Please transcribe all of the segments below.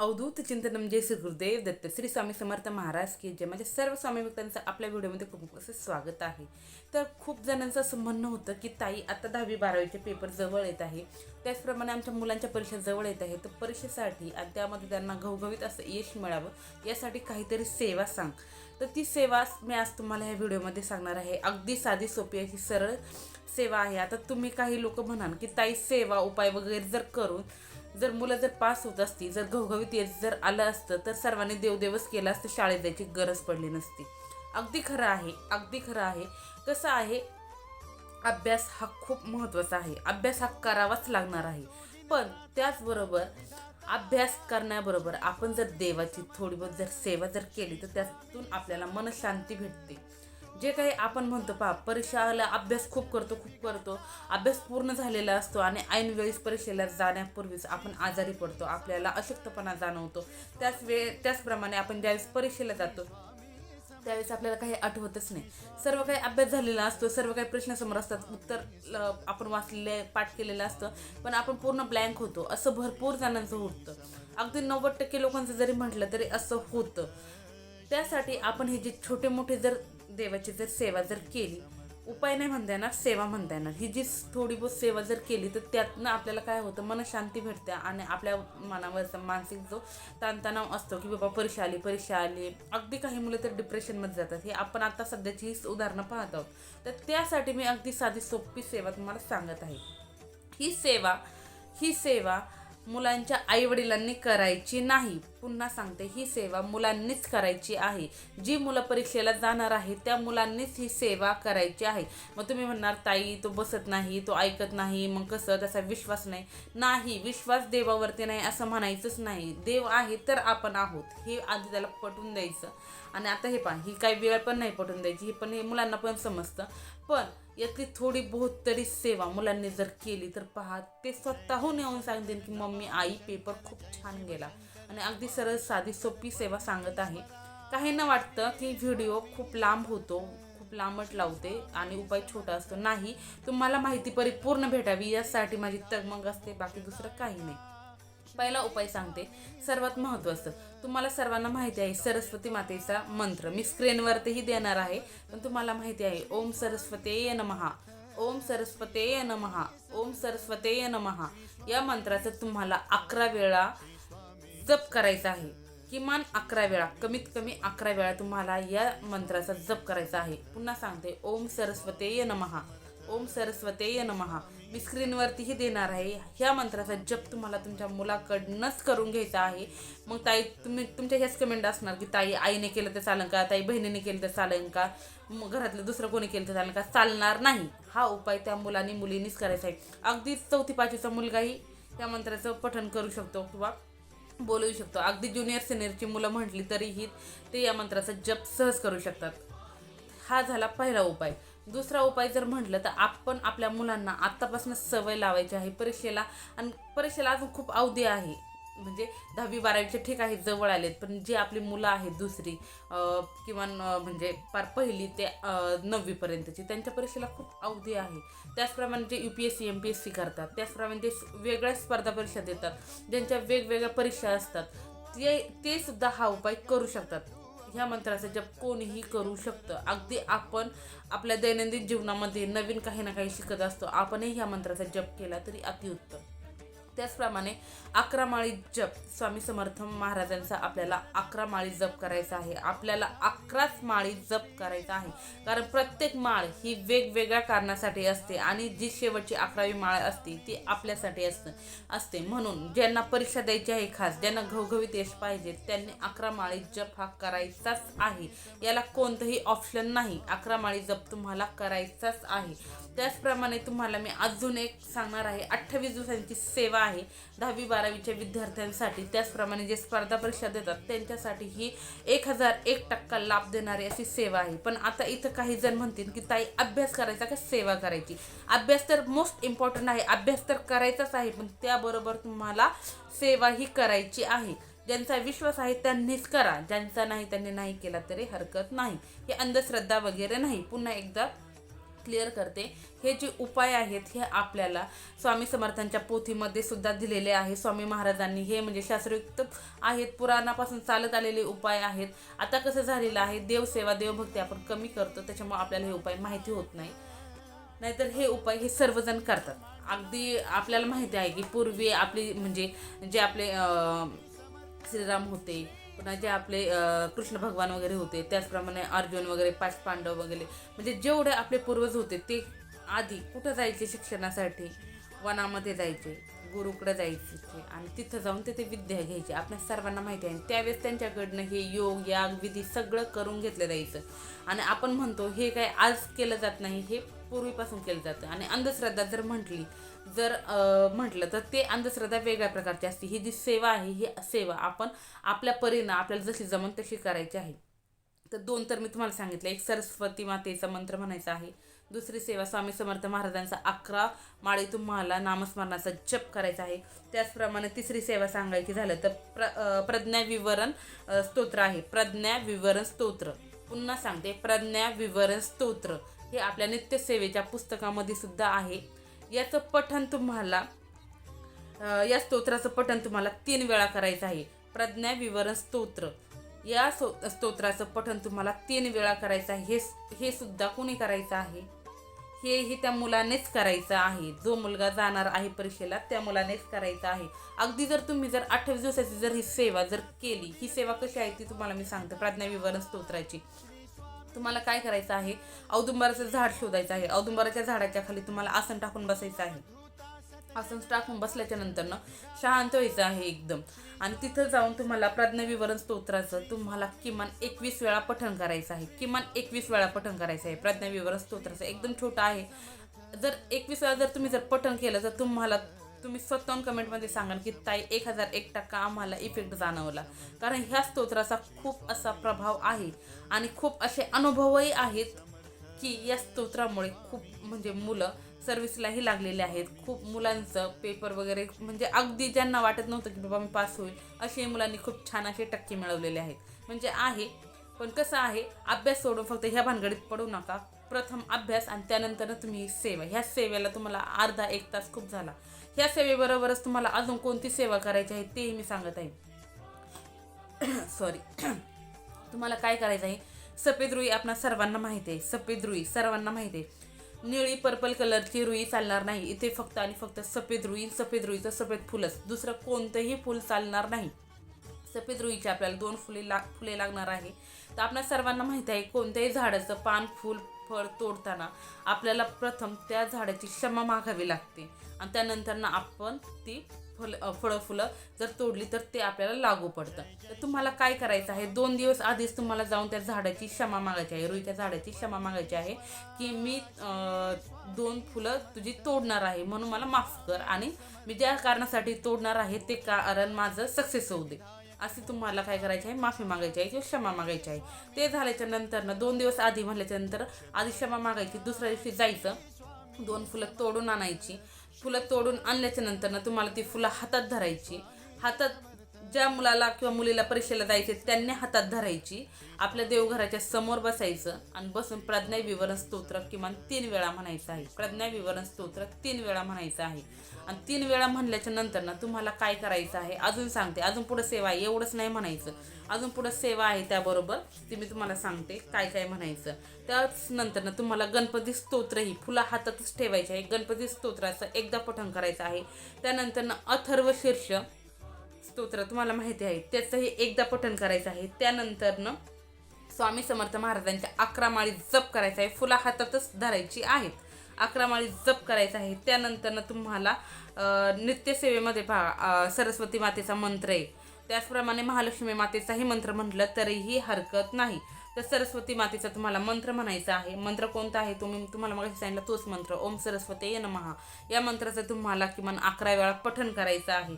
अवधूत चिंतनम जय श्री गुरुदेव दत्त. श्री स्वामी समर्थ महाराज की जय. म्हणजे सर्व स्वामी भक्तांचं आपल्या व्हिडिओमध्ये खूप खूप असं स्वागत आहे. तर खूप जणांचं असं म्हणणं होतं की ताई आता दहावी बारावीचे पेपर जवळ येत आहे. त्याचप्रमाणे आमच्या मुलांच्या परीक्षा जवळ येत आहे. तर परीक्षेसाठी आणि त्यामध्ये त्यांना घवघवीत असं यश मिळावं यासाठी काहीतरी सेवा सांग. तर ती सेवा मी आज तुम्हाला ह्या व्हिडिओमध्ये सांगणार आहे. अगदी साधी सोपी अशी सरळ सेवा आहे. आता तुम्ही काही लोक म्हणाल की ताई सेवा उपाय वगैरे जर करून जर मुलं जर पास होत असती जर घवघवीत येत जर आलं असतं तर सर्वांनी देवदेवच केलं असतं शाळेत जायची गरज पडली नसती. अगदी खरं आहे अगदी खरं आहे. कसं आहे अभ्यास हा खूप महत्त्वाचा आहे. अभ्यास हा करावाच लागणार आहे. पण त्याचबरोबर अभ्यास करण्याबरोबर आपण जर देवाची थोडी बहुत जर सेवा जर केली तर त्यातून आपल्याला मनशांती भेटते. जे काही आपण म्हणतो पहा परीक्षाला अभ्यास खूप करतो खूप करतो. अभ्यास पूर्ण झालेला असतो आणि ऐन वेळेस परीक्षेला जाण्यापूर्वीच आपण आजारी पडतो आपल्याला अशक्तपणा जाणवतो. त्याच वेळ त्याचप्रमाणे आपण ज्यावेळेस परीक्षेला जातो त्यावेळेस आपल्याला काही आठवतच नाही. सर्व काही अभ्यास झालेला असतो सर्व काही प्रश्न समोर असतात उत्तर ल- आपण वाचलेले पाठ केलेलं असतं पण आपण पूर्ण ब्लँक होतो असं भरपूर जणांचं होतं. अगदी नव्वद टक्के लोकांचं जरी म्हटलं तरी असं होतं. त्यासाठी आपण हे जे छोटे मोठे जर देवाची जर सेवा जर केली उपाय नाही म्हणता येणार सेवा म्हणता येणार. ही जी थोडी बहुत सेवा जर केली तर त्यातनं आपल्याला काय होतं मनशांती भेटते आणि आपल्या मनावरचा मानसिक जो ताणतणाव असतो की बाबा परीक्षा आली परीक्षा आली अगदी काही मुलं तर डिप्रेशनमध्ये जातात. हे आपण आता सध्याची ही उदाहरणं पाहत आहोत. तर त्यासाठी मी अगदी साधी सोपी सेवा तुम्हाला सांगत आहे. ही सेवा ही सेवा मुलांच्या आईवडिलांनी करायची नाही. पुन्हा सांगते ही सेवा मुलांनीच करायची आहे. जी मुलं परीक्षेला जाणार आहे त्या मुलांनीच ही सेवा करायची आहे. मग तुम्ही म्हणणार ताई तो बसत नाही तो ऐकत नाही मग कसं? त्याचा विश्वास नाही. नाही विश्वास देवावरती नाही असं म्हणायचंच नाही. देव आहे तर आपण आहोत. हे आधी त्याला पटवून द्यायचं. आणि आता हे पहा ही काही वेळ पण नाही पटवून द्यायची हे पण हे मुलांना पण समजतं. पण यातली थोडी बहुत तरी सेवा मुलांनी जर केली तर पहा ते स्वतःहून येऊन सांगतील की मम्मी आई पेपर खूप छान गेला. आणि अगदी सरळ साधी सोपी सेवा सांगत आहे. काहींना वाटतं की व्हिडिओ खूप लांब होतो खूप लांबट लावते आणि उपाय छोटा असतो. नाही तुम्हाला माहिती परिपूर्ण भेटावी यासाठी माझी तगमग असते बाकी दुसरं काही नाही. पहिला उपाय सांगते. सर्वात महत्त्वाचं तुम्हाला सर्वांना माहिती आहे सरस्वती मातेचा मंत्र. मी स्क्रीनवरतीही देणार आहे पण तुम्हाला माहिती आहे ओम सरस्वते नमहा. ओम सरस्वते नमहा. ओम सरस्वते नमहा. या मंत्राचं तुम्हाला अकरा वेळा जप करायचा आहे. किमान अकरा वेळा कमीत कमी अकरा वेळा तुम्हाला या मंत्राचा जप करायचा आहे. पुन्हा सांगते ओम सरस्वते नमहा. ओम सरस्वते नमहा. मी स्क्रीनवरतीही देणार आहे. ह्या मंत्राचा जप तुम्हाला तुमच्या मुलाकडनंच करून घ्यायचा आहे. मग ताई तुम्ही तुमच्या ह्याच कमेंट असणार की ताई आईने केलं तर चालेल का? ताई बहिणीने केलं तर चालेल का? मग घरातलं दुसरं कोणी केलं तर चालेल का? चालणार नाही. हा उपाय त्या मुलांनी मुलींनीच करायचा आहे. अगदी चौथी पाचवीचा मुलगाही त्या मंत्राचं पठण करू शकतो किंवा बोलवू शकतो. अगदी ज्युनियर सिनियरची मुलं म्हटली तरीही ते या मंत्राचा जप सहज करू शकतात. हा झाला पहिला उपाय. दुसरा उपाय जर म्हटलं तर आपण आपल्या मुलांना आत्तापासून सवय लावायची आहे. परीक्षेला आणि परीक्षेला अजून खूप अवधी आहे. म्हणजे दहावी बारावीचे ठीक आहे जवळ आलेत. पण जी आपली मुलं आहेत दुसरी किंवा म्हणजे पार पहिली ते नववीपर्यंतची त्यांच्या परीक्षेला खूप अवधी आहे. त्याचप्रमाणे जे U P S C M P S C करतात त्याचप्रमाणे जे वेगळ्या स्पर्धा परीक्षा देतात ज्यांच्या वेगवेगळ्या परीक्षा असतात ते ते सुद्धा हा उपाय करू शकतात. ह्या मंत्राचा जप कोणीही करू शकतं. अगदी आपण आपल्या दैनंदिन जीवनामध्ये नवीन काही ना काही शिकत असतो. आपणही ह्या मंत्राचा जप केला तरी अतिउत्तम. त्याचप्रमाणे अकरा माळी जप स्वामी समर्थ महाराजांचा आपल्याला अकरा माळी जप करायचा आहे. आपल्याला अकराच माळी जप करायचा आहे. कारण प्रत्येक माळ ही वेगवेगळ्या कारणासाठी असते आणि जी शेवटची अकरावी माळ असते ती आपल्यासाठी असतं असते. म्हणून ज्यांना परीक्षा द्यायची आहे खास ज्यांना घवघवीत यश पाहिजे त्यांनी अकरा माळी जप हा करायचाच आहे. याला कोणतंही ऑप्शन नाही. अकरा माळी जप तुम्हाला करायचाच आहे. त्याचप्रमाणे तुम्हाला मी अजून एक सांगणार आहे अठ्ठावीस दिवसांची सेवा आहे दहावी बारावीच्या विद्यार्थ्यांसाठी. त्याचप्रमाणे जे स्पर्धा परीक्षा देतात त्यांच्यासाठी ही एक हजार एक टक्का लाभ देणारी अशी सेवा आहे. पण आता इथं काही जण म्हणतील की ताई अभ्यास करायचा का सेवा करायची? अभ्यास तर मोस्ट इम्पॉर्टंट आहे अभ्यास तर करायचाच आहे पण त्याबरोबर तुम्हाला सेवा ही करायची आहे. ज्यांचा विश्वास आहे त्यांनीच करा ज्यांचा नाही त्यांनी नाही केला तरी हरकत नाही. ही अंधश्रद्धा वगैरे नाही. पुन्हा एकदा क्लिअर करते. हे जे उपाय आहेत हे आपल्याला स्वामी समर्थांच्या पोथीमध्ये सुद्धा दिलेले आहे. स्वामी महाराजांनी हे म्हणजे शास्त्रयुक्त आहेत पुराणापासून चालत आलेले उपाय आहेत. आता कसं झालेलं आहे देवसेवा देवभक्ती आपण कमी करतो त्याच्यामुळे आपल्याला हे उपाय माहिती होत नाही. नाहीतर हे उपाय हे सर्वजण करतात. अगदी आपल्याला माहिती आहे की पूर्वी आपली म्हणजे जे आपले श्रीराम होते पुन्हा जे आपले कृष्ण भगवान वगैरे होते त्याचप्रमाणे अर्जुन वगैरे पाच पांडव वगैरे म्हणजे जेवढे आपले पूर्वज होते ते आधी कुठं जायचे शिक्षणासाठी? वनामध्ये जायचे गुरुकडे जायचे आणि तिथं जाऊन तिथे विद्या घ्यायची. आपल्या सर्वांना माहिती आहे. त्यावेळेस त्यांच्याकडनं हे योग याग विधी सगळं करून घेतलं जायचं. आणि आपण म्हणतो हे काय आज केलं जात नाही हे पूर्वीपासून केलं जातं. आणि अंधश्रद्धा जर म्हटली जर म्हटलं तर ते अंधश्रद्धा वेगळ्या प्रकारची असते. ही जी सेवा आहे ही सेवा आपण आपल्या परीनं आपल्याला जशी जमन तशी करायची आहे. तर दोन तर मी तुम्हाला सांगितलं. एक सरस्वती मातेचा मंत्र म्हणायचा आहे. दुसरी सेवा स्वामी समर्थ महाराजांचा अकरा माळी तुम्हाला नामस्मरणाचा जप करायचा आहे. त्याचप्रमाणे तिसरी सेवा सांगायची झालं तर प्र प्रज्ञा विवरण स्तोत्र आहे. प्रज्ञा विवरण स्तोत्र. पुन्हा सांगते. प्रज्ञा विवरण स्तोत्र. हे आपल्या नित्यसेवेच्या पुस्तकामध्ये सुद्धा आहे. याचं पठण तुम्हाला या स्तोत्राचं पठण तुम्हाला तीन वेळा करायचं आहे. प्रज्ञा विवरण स्तोत्र. या सो स्तोत्राचं पठण तुम्हाला तीन वेळा करायचं आहे. हे हे सुद्धा कोणी करायचं आहे? हेही त्या मुलानेच करायचं आहे. जो मुलगा जाणार आहे परीक्षेला त्या मुलानेच करायचं आहे. अगदी जर तुम्ही जर अठ्ठावीस दिवसाची जर ही सेवा जर केली ही सेवा कशी आहे ती तुम्हाला मी सांगते. प्राज्ञा विवरण स्तोत्राची. तुम्हाला काय करायचं आहे? औदुंबराचं झाड शोधायचं आहे. औदुंबराच्या झाडाच्या खाली तुम्हाला आसन टाकून बसायचं आहे. आसन टाकून बसल्याच्या नंतरनं शांत व्हायचं आहे एकदम. आणि तिथं जाऊन तुम्हाला प्रज्ञाविवरण स्तोत्राचं तुम्हाला किमान एकवीस वेळा पठण करायचं आहे. किमान एकवीस वेळा पठण करायचं आहे. प्रज्ञाविवरण स्तोत्राचं एकदम छोटं आहे. जर एकवीस वेळा जर तुम्ही जर पठण केलं तर तुम्हाला तुम्ही स्वतःहून कमेंटमध्ये सांगाल की ताई एक हजार एक टक्का आम्हाला इफेक्ट जाणवला. कारण ह्या स्तोत्राचा खूप असा प्रभाव आहे. आणि खूप असे अनुभवही आहेत की या स्तोत्रामुळे खूप म्हणजे मुलं सर्व्हिसलाही लागलेले आहेत. खूप मुलांचं पेपर वगैरे म्हणजे अगदी ज्यांना वाटत नव्हतं की बाबा मी पास होईल असे मुलांनी खूप छान असे टक्के मिळवलेले आहेत. म्हणजे आहे पण कसं आहे अभ्यास सोडून फक्त ह्या भानगडीत पडू नका. प्रथम अभ्यास आणि त्यानंतर तुम्ही सेवा. ह्या सेवेला तुम्हाला अर्धा एक तास खूप झाला. ह्या सेवेबरोबरच तुम्हाला अजून कोणती सेवा करायची आहे तेही मी सांगत आहे. सॉरी तुम्हाला काय करायचं आहे? सफेद रुई आपणा सर्वांना माहिती आहे. सफेद रुई सर्वांना माहिती आहे. निळी पर्पल कलरची रुई चालणार नाही. इथे फक्त आणि फक्त सफेद रुई सफेद रुईचं सफेद फुलच. दुसरं कोणतंही फुल चालणार नाही. सफेद रुईची आपल्याला दोन फुले लाग फुले लागणार आहे. तर आपल्या सर्वांना माहीत आहे कोणत्याही झाडाचं पान फूल फळ तोडताना आपल्याला प्रथम त्या झाडाची क्षमा मागावी लागते. आणि त्यानंतर ना आपण ती फल फळं फुलं जर तोडली तर ते आपल्याला लागू पडतं. तर तुम्हाला काय करायचं आहे? दोन दिवस आधीच तुम्हाला जाऊन त्या झाडाची क्षमा मागायची आहे. रुईच्या झाडाची क्षमा मागायची आहे की मी दोन फुलं तुझी तोडणार आहे म्हणून मला माफ कर आणि मी ज्या कारणासाठी तोडणार आहे ते कारण माझं सक्सेस होऊ दे. असे तुम्हाला काय करायचे आहे? माफी मागायची आहे किंवा क्षमा मागायची आहे. ते झाल्याच्यानंतर ना दोन दिवस आधी म्हटल्याच्या नंतर आधी क्षमा मागायची दुसऱ्या दिवशी जायचं दोन फुलं तोडून आणायची. फुलं तोडून आणल्याच्या नंतर ना तुम्हाला ती फुलं हातात धरायची. हातात ज्या मुलाला किंवा मुलीला परीक्षेला जायचे त्यांनी हातात धरायची. आपल्या देवघराच्या समोर बसायचं आणि बसून प्रज्ञा विवरण स्तोत्र किमान तीन वेळा म्हणायचं आहे. प्रज्ञा विवरण स्तोत्र तीन वेळा म्हणायचं आहे. आणि तीन वेळा म्हणल्याच्या नंतर ना तुम्हाला काय करायचं आहे? अजून सांगते. अजून पुढं सेवा आहे. एवढंच नाही म्हणायचं. अजून पुढं सेवा आहे त्याबरोबर ती मी तुम्हाला सांगते काय काय म्हणायचं. त्याच नंतर ना तुम्हाला गणपती स्तोत्र ही फुलं हातातच ठेवायचे आहे. गणपती स्तोत्राचं एकदा पठण करायचं आहे. त्यानंतर ना अथर्व शीर्ष स्तोत्र तुम्हाला माहिती आहे त्याचंही एकदा पठण करायचं आहे. त्यानंतरनं स्वामी समर्थ महाराजांच्या अकरा माळी जप करायचं आहे. फुला हातातच धरायची आहेत. अकरा माळी जप करायचा आहे. त्यानंतरनं तुम्हाला नित्यसेवेमध्ये पहा सरस्वती मातेचा मंत्र आहे. त्याचप्रमाणे महालक्ष्मी मातेचाही मंत्र म्हटलं तरीही हरकत नाही. तर सरस्वती मातेचा तुम्हाला मंत्र म्हणायचा आहे. मंत्र कोणता आहे? तुम्ही तुम्हाला मग सांगितलं तोच मंत्र. ओम सरस्वती ये नमहा या मंत्राचं तुम्हाला किमान अकरा वेळा पठण करायचं आहे.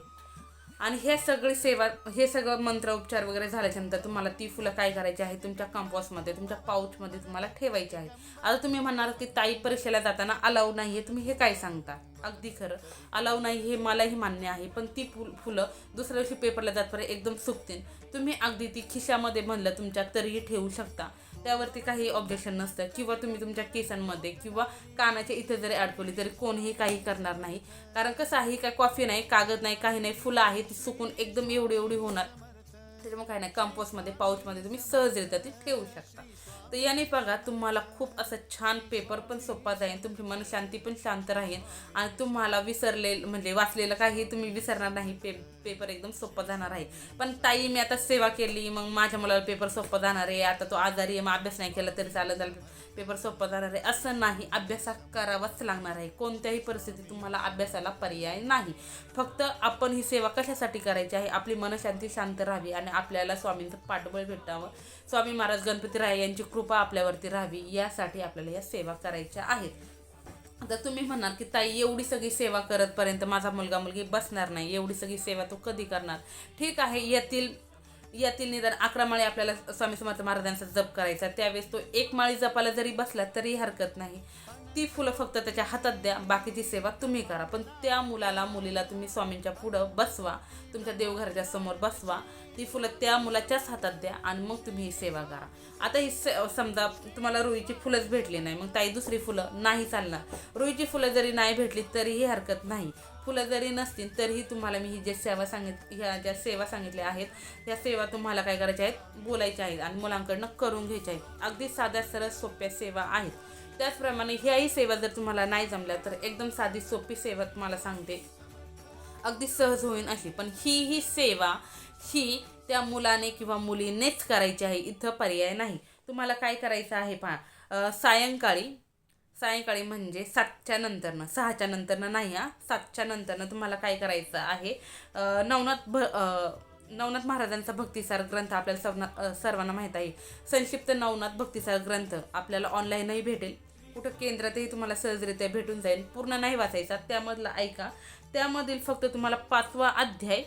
आणि हे सगळी सेवा हे सगळं मंत्र उपचार वगैरे झाल्याच्यानंतर तुम्हाला ती फुलं काय करायची आहे? तुमच्या कंपॉसमध्ये तुमच्या पाऊचमध्ये तुम्हाला ठेवायची आहे. आता तुम्ही म्हणणार की ताई परीक्षेला जाताना अलाव नाही आहे तुम्ही हे काय सांगता? अगदी खरं. अलाव नाही हे मलाही मान्य आहे पण ती फुल फुलं दुसऱ्या दिवशी पेपरला जातपर्यंत एकदम सुकतील. तुम्ही अगदी ती खिशामध्ये म्हणलं तुमच्या तरीही ठेवू शकता. त्यावरती काही ऑब्जेक्शन नसतं किंवा तुम्ही तुमच्या केसांमध्ये किंवा कानाच्या इथे जरी अडकवली तरी कोणीही काही करणार नाही. कारण कसं आहे काय कॉफी नाही कागद नाही काही नाही फुलं आहे ती सुकून एकदम एवढी एवढी होणार. त्याच्यामुळे काही नाही कंपोस्टमध्ये पाऊचमध्ये तुम्ही सहजरित्या ती ठेवू शकता. तर याने बघा तुम्हाला खूप असं छान पेपर पण सोपा जाईल तुमची मनशांती पण शांत राहील आणि तुम्हाला विसरले म्हणजे वाचलेलं काही तुम्ही विसरणार नाही पे पेपर एकदम सोपा जाणार आहे. पण ताई मी आता सेवा केली मग माझ्या मुलाला पेपर सोपा जाणार आहे. आता तो आजारी आहे मग अभ्यास नाही केला तरी चालत चालत पेपर सोपा जाणार आहे. असं नाही अभ्यास करावाच लागणार आहे. कोणत्याही परिस्थितीत तुम्हाला अभ्यासाला पर्याय नाही. फक्त आपण ही सेवा कशासाठी करायची आहे? आपली मनशांती शांत राहावी आणि आपल्याला स्वामींचं पाठबळ भेटावं. स्वामी महाराज गणपती राय यांची कृपा आपल्यावरती राहावी यासाठी आपल्याला या सेवा करायच्या आहेत. आता तुम्ही म्हणाल की ताई एवढी सगळी सेवा करतपर्यंत माझा मुलगा मुलगी बसणार नाही एवढी सगळी सेवा तो कधी करणार? ठीक आहे यातील यातील निदान अकरा माळी आपल्याला स्वामी समर्थ महाराजांचा जप करायचा त्यावेळेस तो एक माळी जपायला जरी बसला तरी हरकत नाही. ती फुलं फक्त त्याच्या हातात द्या बाकीची सेवा तुम्ही करा. पण त्या मुलाला मुलीला तुम्ही स्वामींच्या पुढं बसवा तुमच्या देवघराच्या समोर बसवा. ती फुलं त्या मुलाच्याच हातात द्या आणि मग तुम्ही ही सेवा करा. आता ही से समजा तुम्हाला रुईची फुलंच भेटली नाही मग ताई दुसरी फुलं नाही चालणार. रुईची फुलं जरी नाही भेटली तरीही हरकत नाही. फुलं जरी नसतील तरीही तुम्हाला मी ही जे सेवा सांगित ह्या ज्या सेवा सांगितल्या आहेत ह्या सेवा तुम्हाला काय करायच्या आहेत? बोलायच्या आहेत आणि मुलांकडनं करून घ्यायच्या आहेत. अगदी साध्या सरळ सोप्या सेवा आहेत. त्याचप्रमाणे ह्याही सेवा जर तुम्हाला नाही जमल्या तर एकदम साधी सोपी सेवा तुम्हाला सांगते. अगदी सहज होईन अशी. पण ही ही सेवा ही त्या मुलाने किंवा मुलीनेच करायची आहे इथं पर्याय नाही. तुम्हाला काय करायचं आहे पहा. सायंकाळी सायंकाळी म्हणजे सातच्या नंतरनं सहाच्या नंतरनं नाही हा सातच्या नंतरनं तुम्हाला काय करायचं आहे? नवनाथ भ नवनाथ महाराजांचा भक्तिसार ग्रंथ आपल्याला सर्वांना सर्वांना माहीत आहे. संक्षिप्त नवनाथ भक्तिसार ग्रंथ आपल्याला ऑनलाईनही भेटेल. कुठं केंद्रातही तुम्हाला सहजरित्या भेटून जाईल. पूर्ण नाही वाचायचा. त्यामधला ऐका. त्यामधील फक्त तुम्हाला पाचवा अध्याय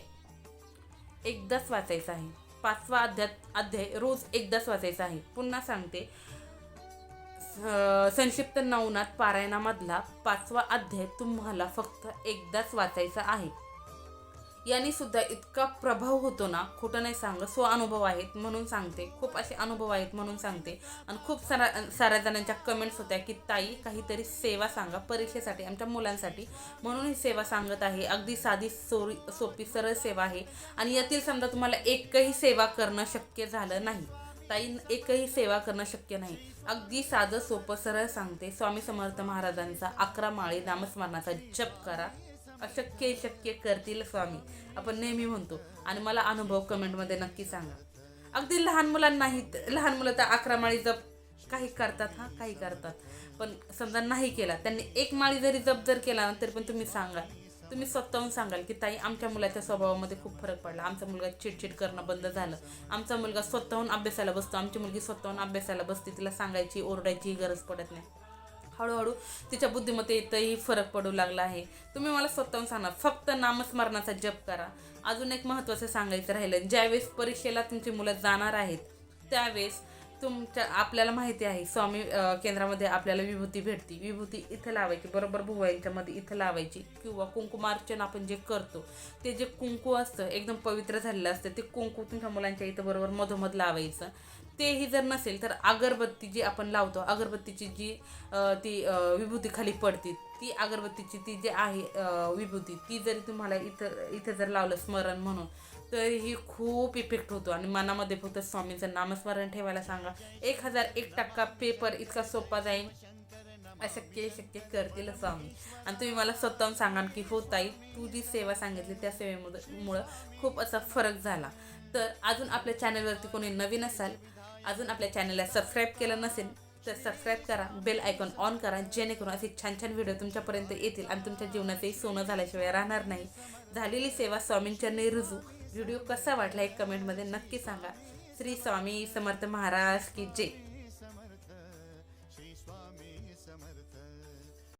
एकदाच वाचायचा आहे. पाचवा अध्याय अध्याय रोज एकदाच वाचायचा आहे. पुन्हा सांगते. स- संक्षिप्त नवनाथ पारायणामधला पाचवा अध्याय तुम्हाला फक्त एकदाच वाचायचा आहे. यांनी सुद्धा इतका प्रभाव होतो ना खोटं नाही सांग स्व अनुभव आहेत म्हणून सांगते. खूप असे अनुभव आहेत म्हणून सांगते. आणि खूप सारा साऱ्या जणांच्या कमेंट्स होत्या की ताई काहीतरी सेवा सांगा परीक्षेसाठी आमच्या मुलांसाठी. म्हणून ही सेवा सांगत आहे. अगदी साधी सोरी सोपी सरळ सेवा आहे. आणि यातील समजा तुम्हाला एकही सेवा करणं शक्य झालं नाही. ताई एकही सेवा करणं शक्य नाही. अगदी साधं सोपं सरळ सांगते. स्वामी समर्थ महाराजांचा अकरा माळी नामस्मरणाचा जप करा. अशक्य शक्य करतील स्वामी. आपण नेहमी म्हणतो आणि मला अनुभव कमेंटमध्ये नक्की सांगा. अगदी लहान मुलांनाही लहान मुलं तर अकरा माळी जप काही करतात हां काही करतात. पण समजा नाही केला त्यांनी एक माळी जरी जप जर केला ना तरी पण तुम्ही सांगा तुम्ही स्वतःहून सांगाल की ताई आमच्या मुलाच्या स्वभावामध्ये खूप फरक पडला. आमचा मुलगा चिडचिड करणं बंद झालं. आमचा मुलगा स्वतःहून अभ्यासाला बसतो. आमची मुलगी स्वतःहून अभ्यासाला बसते. तिला सांगायची ओरडायची गरज पडत नाही. हळूहळू तिच्या बुद्धिमत्तेतही फरक पडू लागला आहे. तुम्ही मला स्वतःहून सांगा फक्त नामस्मरणाचा जप करा. अजून एक महत्त्वाचं सांगायचं राहिलं ज्यावेळेस परीक्षेला तुमची मुलं जाणार आहेत त्यावेळेस तुमच्या आपल्याला माहिती आहे स्वामी केंद्रामध्ये आपल्याला विभूती भेटती. विभूती इथं लावायची बरोबर भुवयांच्यामध्ये इथं लावायची. किंवा कुंकुमार्चन आपण जे करतो ते जे कुंकू असतं एकदम पवित्र झालेलं असतं ते कुंकू तुमच्या मुलांच्या इथं बरोबर मधोमध लावायचं. तेही जर नसेल तर अगरबत्ती जी आपण लावतो अगरबत्तीची जी ती विभूती खाली पडते ती अगरबत्तीची ती जी आहे विभूती ती जरी तुम्हाला इथं इथं जर लावलं स्मरण म्हणून तरीही खूप इफेक्ट होतो. आणि मनामध्ये फक्त स्वामींचं नामस्मरण ठेवायला सांगा. एक हजार एक टक्का पेपर इतका सोपा जाईल. अशक्य शक्य करतील स्वामी. आणि तुम्ही मला स्वतःहून सांगा की हो ताई तू जी सेवा सांगितली त्या सेवेमुळे मुळं खूप असा फरक झाला. तर अजून आपल्या चॅनलवरती कोणी नवीन असाल अजून आपल्या चॅनलला सबस्क्राईब केलं नसेल तर सबस्क्राईब करा बेल आयकॉन ऑन करा जेणेकरून असे छान छान व्हिडिओ तुमच्यापर्यंत येतील आणि तुमच्या जीवनाचंही सोनं झाल्याशिवाय राहणार नाही. झालेली सेवा स्वामींच्या रुजू. व्हिडिओ कसा वाटला एक कमेंटमध्ये नक्की सांगा. श्री स्वामी समर्थ महाराज की जय.